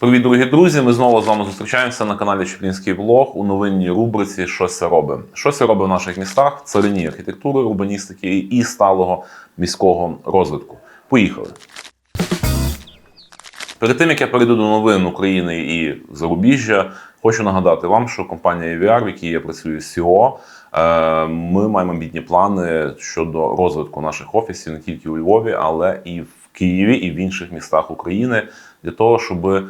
Привіт, дорогі друзі! Ми знову з вами зустрічаємося на каналі Чеплінський влог у новинній рубриці Щось це робить. Що це в наших містах? Царині архітектури, урбаністики і сталого міського розвитку. Поїхали! Перед тим як я перейду до новин України і зарубіжжя, хочу нагадати вам, що компанія VR, в якій я працюю з CEO, е, ми маємо амбітні плани щодо розвитку наших офісів не тільки у Львові, але і в Києві, і в інших містах України для того, щоб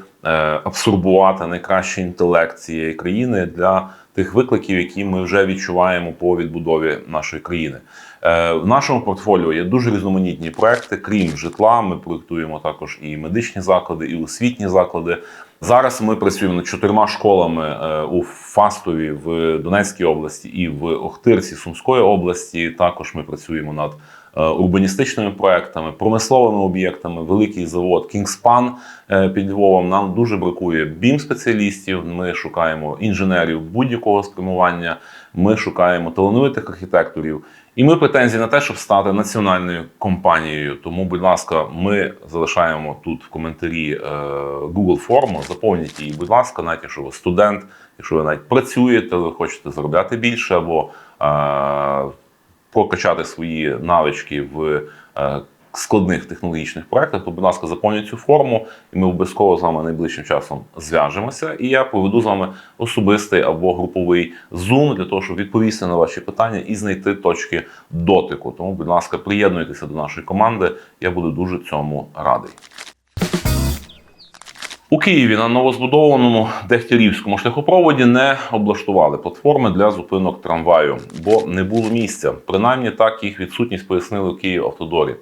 абсорбувати найкращий інтелект цієї країни для тих викликів, які ми вже відчуваємо по відбудові нашої країни. Е, В нашому портфоліо є дуже різноманітні проекти. Крім житла, ми проектуємо також і медичні заклади, і освітні заклади. Зараз ми працюємо над чотирма школами е, у Фастові в Донецькій області і в Охтирці Сумської області. Також ми працюємо над е, урбаністичними проектами, промисловими об'єктами, великий завод Кінгспан е, під Львовом. Нам дуже бракує бім спеціалістів. Ми шукаємо інженерів будь-якого спрямування. Ми шукаємо талановитих архітекторів. І ми претензії на те, щоб стати національною компанією. Тому, будь ласка, ми залишаємо тут в коментарі е, Google форму. Заповніть її, будь ласка, навіть якщо ви студент, якщо ви навіть працюєте, ви хочете заробляти більше або е, прокачати свої навички в е, складних технологічних проектах, то, будь ласка, заповнюйте цю форму, і ми обов'язково з вами найближчим часом зв'яжемося. І я проведу з вами особистий або груповий зум для того, щоб відповісти на ваші питання і знайти точки дотику. Тому, будь ласка, приєднуйтеся до нашої команди. Я буду дуже цьому радий. У Києві на новозбудованому Дегтярівському шляхопроводі не облаштували платформи для зупинок трамваю, бо не було місця. Принаймні так їх відсутність пояснили у Київ Автодорі.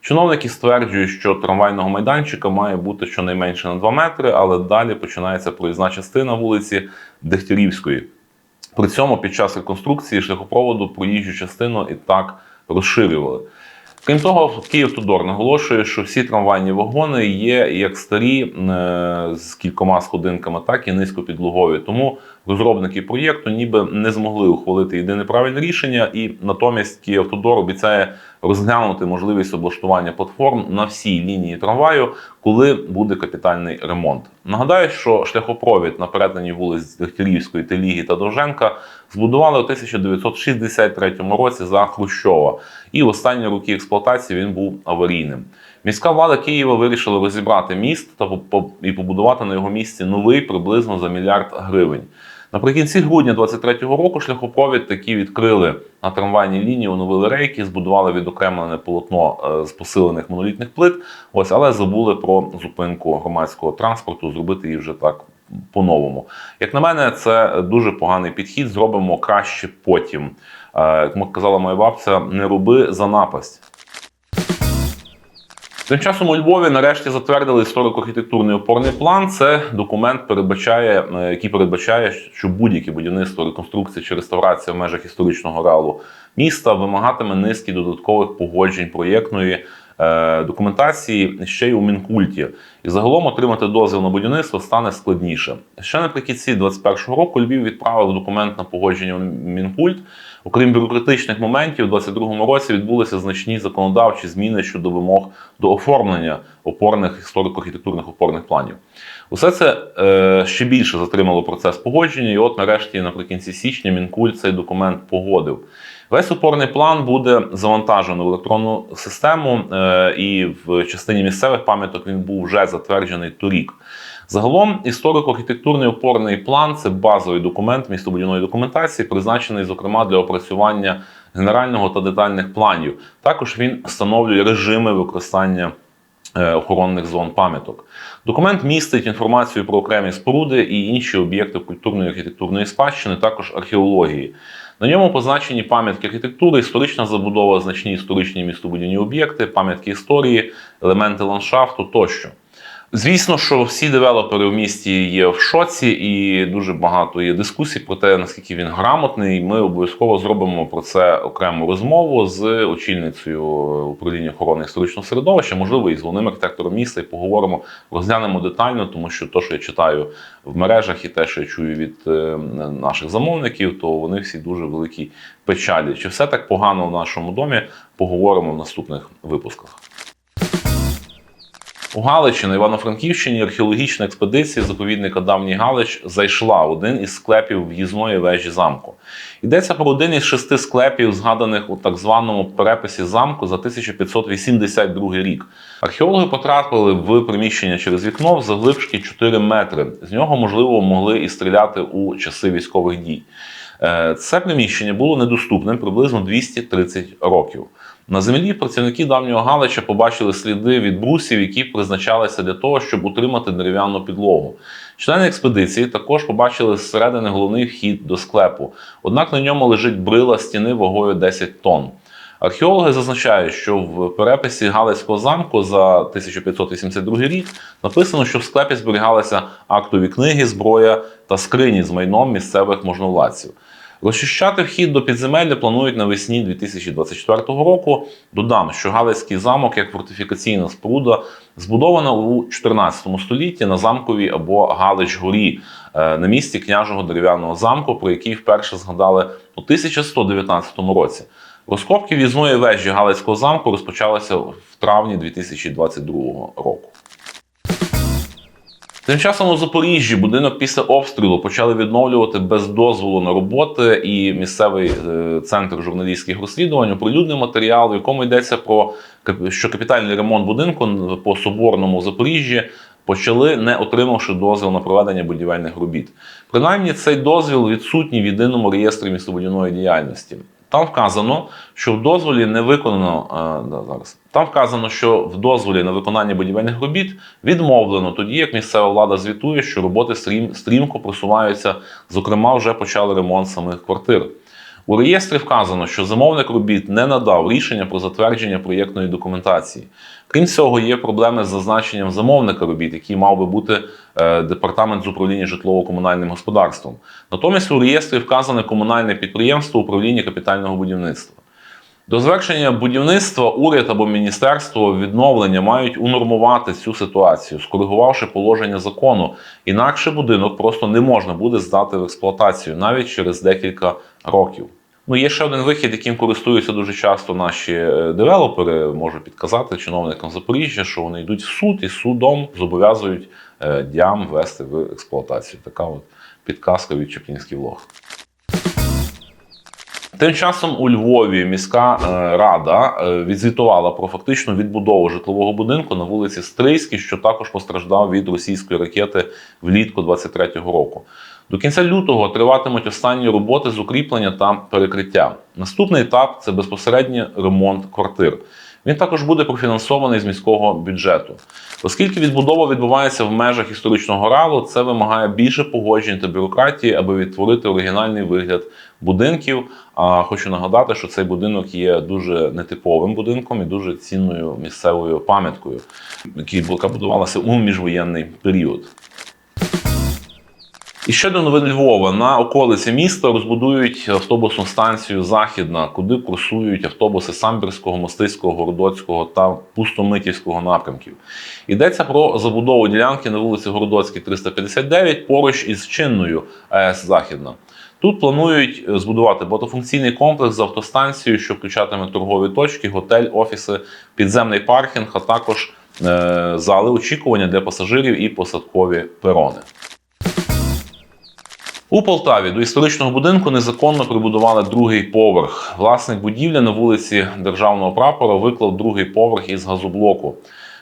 Чиновники стверджують, що трамвайного майданчика має бути щонайменше на 2 метри, але далі починається проїзна частина вулиці Дегтярівської. При цьому під час реконструкції шляхопроводу проїжджу частину і так розширювали. Крім того, Київтодор наголошує, що всі трамвайні вагони є як старі е, з кількома сходинками, так і низькопідлогові. Тому розробники проєкту ніби не змогли ухвалити єдине правильне рішення, і натомість Київтодор обіцяє розглянути можливість облаштування платформ на всій лінії трамваю, коли буде капітальний ремонт. Нагадаю, що шляхопровід на перетині вулиць Дегтярівської, Теліги та Довженка збудували у 1963 році за Хрущова, і в останні роки експлуатації він був аварійним. Міська влада Києва вирішила розібрати міст та і побудувати на його місці новий приблизно за мільярд гривень. Наприкінці грудня 23-го року шляхопровід таки відкрили на трамвайній лінії, оновили рейки, збудували відокремлене полотно е, з посилених монолітних плит. Ось, але забули про зупинку громадського транспорту, зробити її вже так по-новому. Як на мене, це дуже поганий підхід. Зробимо краще потім. Е, Як казала моя бабця, не роби за напасть. Тим часом у Львові нарешті затвердили історико-архітектурний опорний план. Це документ передбачає, е, який передбачає, що будь-яке будівництво, реконструкція чи реставрація в межах історичного реалу міста вимагатиме низки додаткових погоджень проєктної документації ще й у Мінкульті. І загалом отримати дозвіл на будівництво стане складніше. Ще наприкінці 2021 року Львів відправив документ на погодження у Мінкульт. Окрім бюрократичних моментів, у 2022 році відбулися значні законодавчі зміни щодо вимог до оформлення опорних історико-архітектурних опорних планів. Усе це е, ще більше затримало процес погодження, і от нарешті наприкінці січня Мінкульт цей документ погодив. Весь опорний план буде завантажено в електронну систему, е, і в частині місцевих пам'яток він був вже затверджений торік. Загалом історико-архітектурний опорний план це базовий документ містобудівної документації, призначений, зокрема, для опрацювання генерального та детальних планів. Також він встановлює режими використання е, охоронних зон пам'яток. Документ містить інформацію про окремі споруди і інші об'єкти культурної архітектурної спадщини, також археології. На ньому позначені пам'ятки архітектури, історична забудова, значні історичні містобудівні об'єкти, пам'ятки історії, елементи ландшафту тощо. Звісно, що всі девелопери в місті є в шоці, і дуже багато є дискусій про те, наскільки він грамотний. Ми обов'язково зробимо про це окрему розмову з очільницею управління охорони історичного середовища, можливо, і з головним архітектором міста, і поговоримо, розглянемо детально, тому що те, що я читаю в мережах, і те, що я чую від е, наших замовників, то вони всі дуже великі печалі. Чи все так погано в нашому домі? Поговоримо в наступних випусках. У Галичі на Івано-Франківщині археологічна експедиція заповідника Давній Галич зайшла в один із склепів в'їзної вежі замку. Йдеться про один із шести склепів, згаданих у так званому переписі замку за 1582 рік. Археологи потрапили в приміщення через вікно в завглибшки 4 метри. З нього, можливо, могли і стріляти у часи військових дій. Е, Це приміщення було недоступним приблизно 230 років. На землі працівники давнього Галича побачили сліди від брусів, які призначалися для того, щоб утримати дерев'яну підлогу. Члени експедиції також побачили зсередини головний вхід до склепу, однак на ньому лежить брила стіни вагою 10 тонн. Археологи зазначають, що в переписі Галицького замку за 1582 рік написано, що в склепі зберігалися актові книги, зброя та скрині з майном місцевих можновладців. Розчищати вхід до підземелля планують навесні 2024 року. Додам, що Галицький замок як фортифікаційна споруда збудована у 14 столітті на замковій або Галич-горі е, на місці княжого дерев'яного замку, про який вперше згадали у 1119 році. Розкопки в'їзної вежі Галицького замку розпочалися в травні 2022 року. Тим часом у Запоріжжі будинок після обстрілу почали відновлювати без дозволу на роботи, і місцевий е, центр журналістських розслідувань оприлюднив матеріал, в якому йдеться про що капітальний ремонт будинку по соборному Запоріжжі почали, не отримавши дозвіл на проведення будівельних робіт. Принаймні, цей дозвіл відсутній в єдиному реєстрі містобудівної діяльності. Там вказано, що в дозволі не виконано е, да, зараз. Там вказано, що в дозволі на виконання будівельних робіт відмовлено тоді, як місцева влада звітує, що роботи стрім, стрімко просуваються. Зокрема, вже почали ремонт самих квартир. У реєстрі вказано, що замовник робіт не надав рішення про затвердження проєктної документації. Крім цього, є проблеми з зазначенням замовника робіт, який мав би бути е, департамент з управління житлово-комунальним господарством. Натомість у реєстрі вказане комунальне підприємство управління капітального будівництва. До завершення будівництва уряд або міністерство відновлення мають унормувати цю ситуацію, скоригувавши положення закону. Інакше будинок просто не можна буде здати в експлуатацію навіть через декілька років. Ну, є ще один вихід, яким користуються дуже часто наші е, девелопери. Можу підказати чиновникам Запоріжжя, що вони йдуть в суд і судом зобов'язують е, дям ввести в експлуатацію. Така от підказка від Чеплінський влог. Тим часом у Львові міська е, рада відзвітувала про фактичну відбудову житлового будинку на вулиці Стрийській, що також постраждав від російської ракети влітку 23-го року. До кінця лютого триватимуть останні роботи з укріплення та перекриття. Наступний етап це безпосередній ремонт квартир. Він також буде профінансований з міського бюджету. Оскільки відбудова відбувається в межах історичного ралу, це вимагає більше погоджень та бюрократії, аби відтворити оригінальний вигляд будинків. А хочу нагадати, що цей будинок є дуже нетиповим будинком і дуже цінною місцевою пам'яткою, яка будувалася у міжвоєнний період. І ще до новин Львова на околиці міста розбудують автобусну станцію Західна, куди курсують автобуси Самбірського, Мостиського, Городоцького та Пустомитівського напрямків. Йдеться про забудову ділянки на вулиці Городоцькій, 359, поруч із чинною АЕС Західна. Тут планують збудувати багатофункційний комплекс з автостанцією, що включатиме торгові точки, готель, офіси, підземний паркінг, а також е, зали очікування для пасажирів і посадкові перони. У Полтаві до історичного будинку незаконно прибудували другий поверх. Власник будівлі на вулиці Державного прапора виклав другий поверх із газоблоку.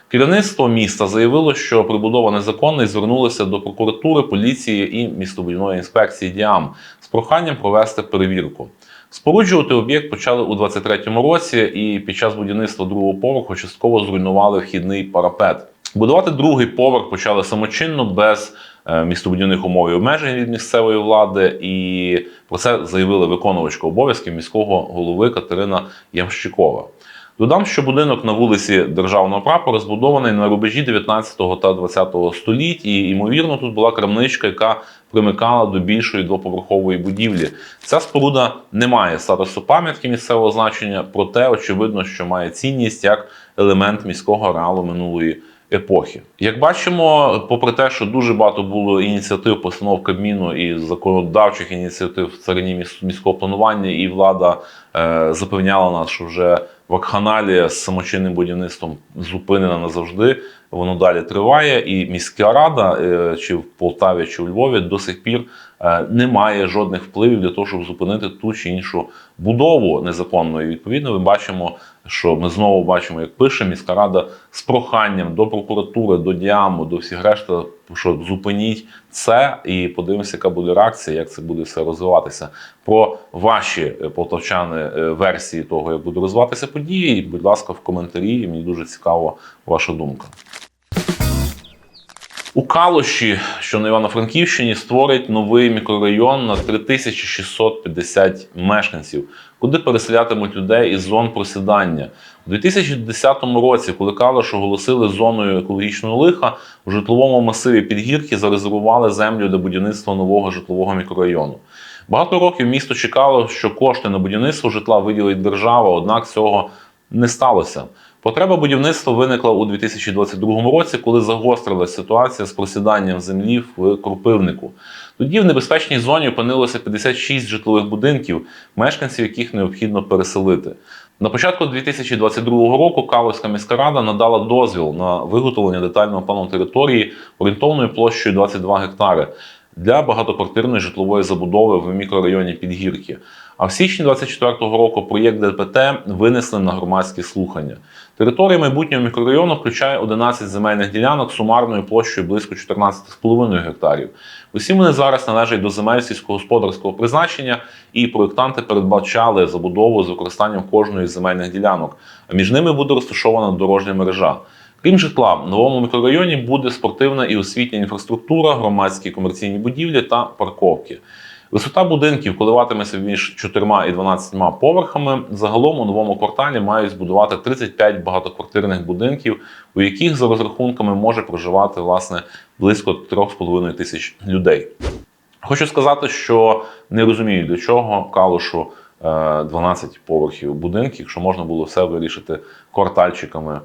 Керівництво міста заявило, що прибудова незаконна і звернулося до прокуратури, поліції і містобудівної інспекції ДІАМ з проханням провести перевірку. Споруджувати об'єкт почали у 23-му році, і під час будівництва другого поверху частково зруйнували вхідний парапет. Будувати другий поверх почали самочинно без містобудівних умов і обмежень від місцевої влади, і про це заявила виконувачка обов'язків міського голови Катерина Ямщикова. Додам, що будинок на вулиці Державного прапора збудований на рубежі 19 та 20 століть, і ймовірно, тут була крамничка, яка примикала до більшої двоповерхової будівлі. Ця споруда не має статусу пам'ятки місцевого значення, проте очевидно, що має цінність як елемент міського реалу минулої епохи. Як бачимо, попри те, що дуже багато було ініціатив постанов Кабміну і законодавчих ініціатив в царині міського планування, і влада е, запевняла нас, що вже вакханалія з самочинним будівництвом зупинена назавжди. воно далі триває, і міська рада, е, чи в Полтаві, чи у Львові, до сих пір не має жодних впливів для того, щоб зупинити ту чи іншу будову незаконну. І відповідно, ми бачимо, що ми знову бачимо, як пише міська рада з проханням до прокуратури, до діаму, до всіх решта, що зупиніть це і подивимося, яка буде реакція, як це буде все розвиватися. Про ваші е, полтавчани е, версії того, як буде розвиватися події, будь ласка, в коментарі. Мені дуже цікаво ваша думка. У Калуші, що на Івано-Франківщині, створить новий мікрорайон на 3650 мешканців, куди переселятимуть людей із зон просідання. У 2010 році, коли Калуш оголосили зоною екологічного лиха, у житловому масиві Підгірки зарезервували землю для будівництва нового житлового мікрорайону. Багато років місто чекало, що кошти на будівництво житла виділить держава, однак цього не сталося. Потреба будівництва виникла у 2022 році, коли загострилася ситуація з просіданням землі в Крупивнику. Тоді в небезпечній зоні опинилося 56 житлових будинків, мешканців яких необхідно переселити. На початку 2022 року Каловська міська рада надала дозвіл на виготовлення детального плану території орієнтовною площею 22 гектари для багатоквартирної житлової забудови в мікрорайоні Підгірки. А в січні 2024 року проєкт ДПТ винесли на громадські слухання. Територія майбутнього мікрорайону включає 11 земельних ділянок сумарною площею близько 14,5 гектарів. Усі вони зараз належать до земель сільськогосподарського призначення, і проєктанти передбачали забудову з використанням кожної з земельних ділянок. А між ними буде розташована дорожня мережа. Крім житла, в новому мікрорайоні буде спортивна і освітня інфраструктура, громадські комерційні будівлі та парковки. Висота будинків коливатиметься між 4 і 12 поверхами. Загалом у новому кварталі мають збудувати 35 багатоквартирних будинків, у яких за розрахунками може проживати власне близько 3,5 тисяч людей. Хочу сказати, що не розумію, для чого калушу е, 12 поверхів будинків, якщо можна було все вирішити квартальчиками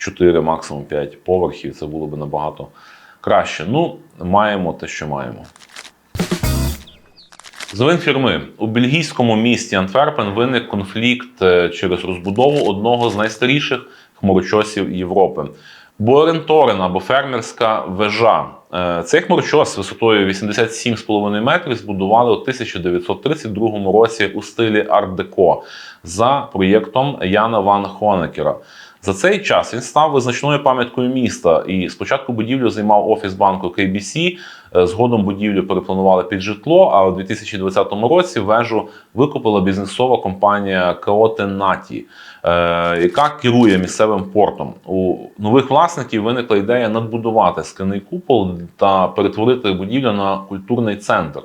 4, максимум 5 поверхів, це було б набагато краще. Ну, маємо те, що маємо. З новин фірми у бельгійському місті Антверпен виник конфлікт е, через розбудову одного з найстаріших хмурочосів Європи. Буеренторен або фермерська вежа. Е, Цей хмурочос висотою 87,5 метрів збудували у 1932 році у стилі арт-деко за проєктом Яна Ван Хонекера. За цей час він став визначною пам'яткою міста. І спочатку будівлю займав офіс банку KBC, е, Згодом будівлю перепланували під житло. А у 2020 році вежу викупила бізнесова компанія Каотенаті, яка керує місцевим портом. У нових власників виникла ідея надбудувати скляний купол та перетворити будівлю на культурний центр.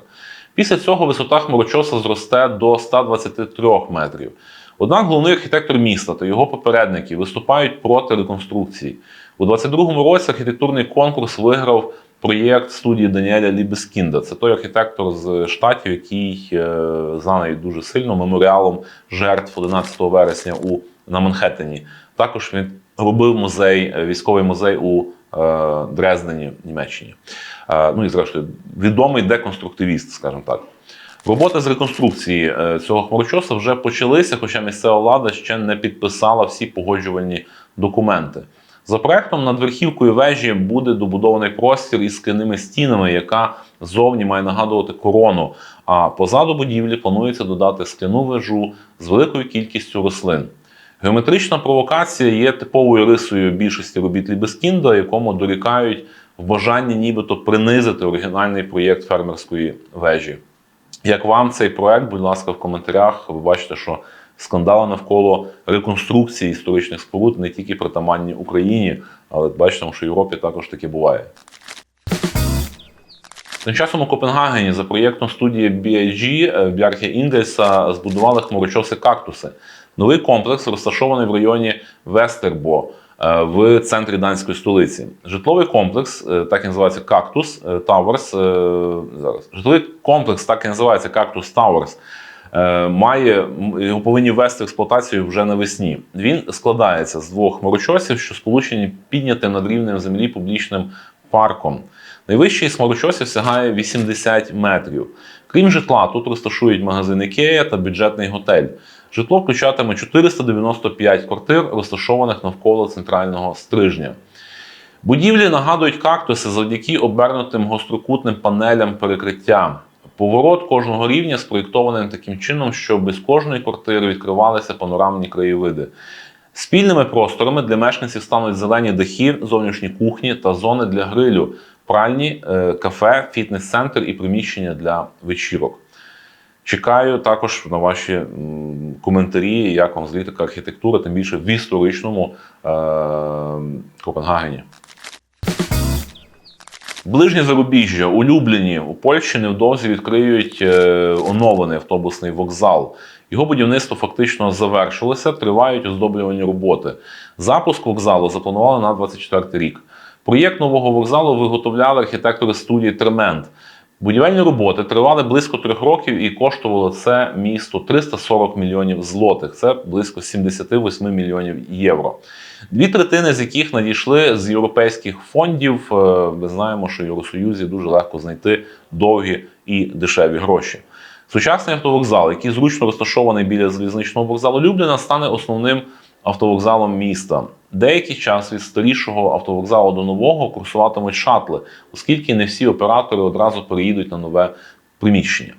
Після цього висота хмарочоса зросте до 123 метрів. Однак головний архітектор міста та його попередники виступають проти реконструкції. У 22-му році архітектурний конкурс виграв проєкт студії Даніеля Лібескінда. Це той архітектор з штатів, який е, знаний дуже сильно меморіалом жертв 11 вересня у на Манхеттені. Також він робив музей, е, військовий музей у е, Дрездені, Німеччині. Ну і зрештою, відомий деконструктивіст, скажімо так. Роботи з реконструкції е, цього хмарочоса вже почалися, хоча місцева влада ще не підписала всі погоджувальні документи. За проектом над верхівкою вежі буде добудований простір із скляними стінами, яка зовні має нагадувати корону. А позаду будівлі планується додати скляну вежу з великою кількістю рослин. Геометрична провокація є типовою рисою більшості робіт Лібескінда, якому дорікають в бажанні нібито принизити оригінальний проєкт фермерської вежі. Як вам цей проект, будь ласка, в коментарях. Ви бачите, що скандали навколо реконструкції історичних споруд не тільки притаманні Україні, але бачите, що в Європі також таке буває. Тим часом у Копенгагені за проєктом студії BIG е, Бярхе Інгельса збудували хмурочоси кактуси. Новий комплекс розташований в районі Вестербо е, в центрі данської столиці. Житловий комплекс, е, так і називається Кактус Тауерс. Зараз житловий комплекс, так і називається Кактус Тауерс. Має його повинні ввести в експлуатацію вже навесні. Він складається з двох хмарочосів, що сполучені піднятим над рівнем землі публічним парком. Найвищий хмарочосів сягає 80 метрів. Крім житла, тут розташують магазин Ікея та бюджетний готель. Житло включатиме 495 квартир, розташованих навколо центрального стрижня. Будівлі нагадують кактуси завдяки обернутим гострокутним панелям перекриття. Поворот кожного рівня спроєктований таким чином, щоб з кожної квартири відкривалися панорамні краєвиди. Спільними просторами для мешканців стануть зелені дахи, зовнішні кухні та зони для грилю, пральні, е, кафе, фітнес-центр і приміщення для вечірок. Чекаю також на ваші коментарі, як вам взагалі така архітектура, тим більше в історичному е- Копенгагені. Ближнє зарубіжжя, улюблені у Польщі невдовзі відкриють е, оновлений автобусний вокзал. Його будівництво фактично завершилося, тривають оздоблювані роботи. Запуск вокзалу запланували на 24 рік. Проєкт нового вокзалу виготовляли архітектори студії Тремент. Будівельні роботи тривали близько трьох років і коштувало це місто 340 мільйонів злотих. Це близько 78 мільйонів євро. Дві третини з яких надійшли з європейських фондів. Е, Ми знаємо, що в Євросоюзі дуже легко знайти довгі і дешеві гроші. Сучасний автовокзал, який зручно розташований біля залізничного вокзалу Любліна, стане основним автовокзалом міста. Деякий час від старішого автовокзалу до нового курсуватимуть шатли, оскільки не всі оператори одразу переїдуть на нове приміщення.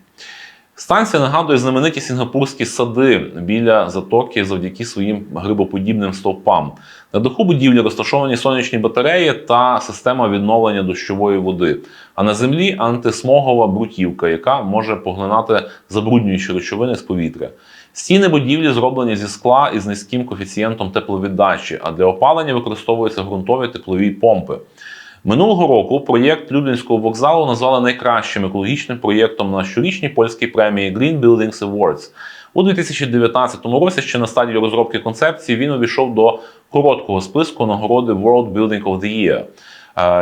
Станція нагадує знамениті сінгапурські сади біля затоки завдяки своїм грибоподібним стовпам. На даху будівлі розташовані сонячні батареї та система відновлення дощової води. А на землі антисмогова бруківка, яка може поглинати забруднюючі речовини з повітря. Стіни будівлі зроблені зі скла із низьким коефіцієнтом тепловіддачі, а для опалення використовуються ґрунтові теплові помпи. Минулого року проєкт Люблінського вокзалу назвали найкращим екологічним проєктом на щорічній польській премії Green Buildings Awards. У 2019 році, ще на стадії розробки концепції, він увійшов до короткого списку нагороди World Building of the Year.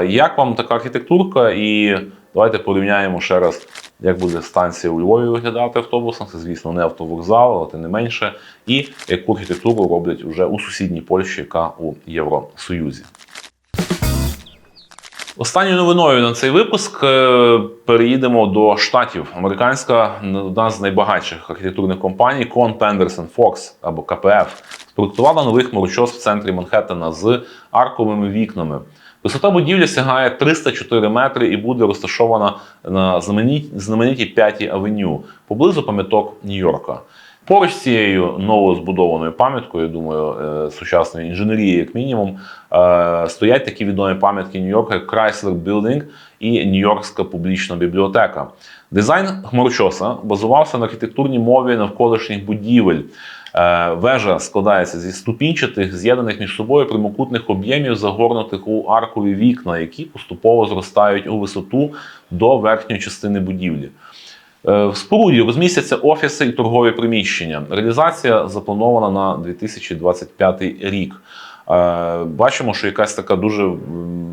Е, Як вам така архітектурка? І давайте порівняємо ще раз, як буде станція у Львові виглядати автобусом. Це, звісно, не автовокзал, але тим не менше, і яку архітектуру роблять вже у сусідній Польщі, яка у Євросоюзі. Останньою новиною на цей випуск е, переїдемо до штатів. Американська одна з найбагатших архітектурних компаній Kohn Pedersen Fox або КПФ спроектувала новий хмарочос в центрі Манхеттена з арковими вікнами. Висота будівлі сягає 304 метри і буде розташована на знаменитій 5-й авеню поблизу пам'яток Нью-Йорка. Поруч з цією новозбудованою пам'яткою, я думаю, е, сучасної інженерії, як мінімум, е, стоять такі відомі пам'ятки Нью-Йорка, як Chrysler Building і Нью-Йоркська публічна бібліотека. Дизайн хмарочоса базувався на архітектурній мові навколишніх будівель. Е, Вежа складається зі ступінчатих, з'єднаних між собою прямокутних об'ємів, загорнутих у аркові вікна, які поступово зростають у висоту до верхньої частини будівлі. Е, В споруді розмістяться офіси і торгові приміщення. Реалізація запланована на 2025 рік. Е, Бачимо, що якась така дуже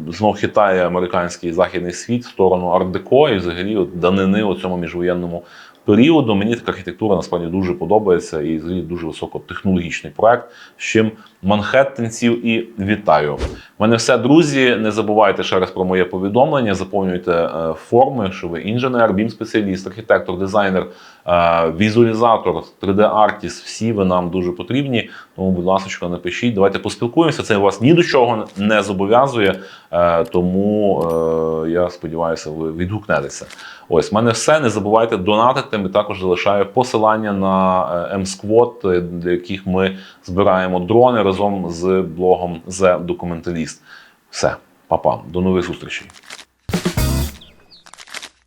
знов хитає американський західний світ в сторону арт-деко і взагалі от данини у цьому міжвоєнному періоду. Мені така архітектура насправді дуже подобається і взагалі дуже високотехнологічний проект, з чим манхеттенців і вітаю. Мене все, друзі. Не забувайте ще раз про моє повідомлення. Заповнюйте е, форми, якщо ви інженер, бім-спеціаліст, архітектор, дизайнер, е, візуалізатор, 3D-артіст. Всі ви нам дуже потрібні. Тому, будь ласка, напишіть. Давайте поспілкуємося. Це вас ні до чого не зобов'язує. Е, тому я сподіваюся, ви відгукнетеся. Ось, в мене все. Не забувайте донатити. Ми також залишаю посилання на M-Squad, для яких ми збираємо дрони разом з блогом The Documentalist. Все, па-па, до нових зустрічей.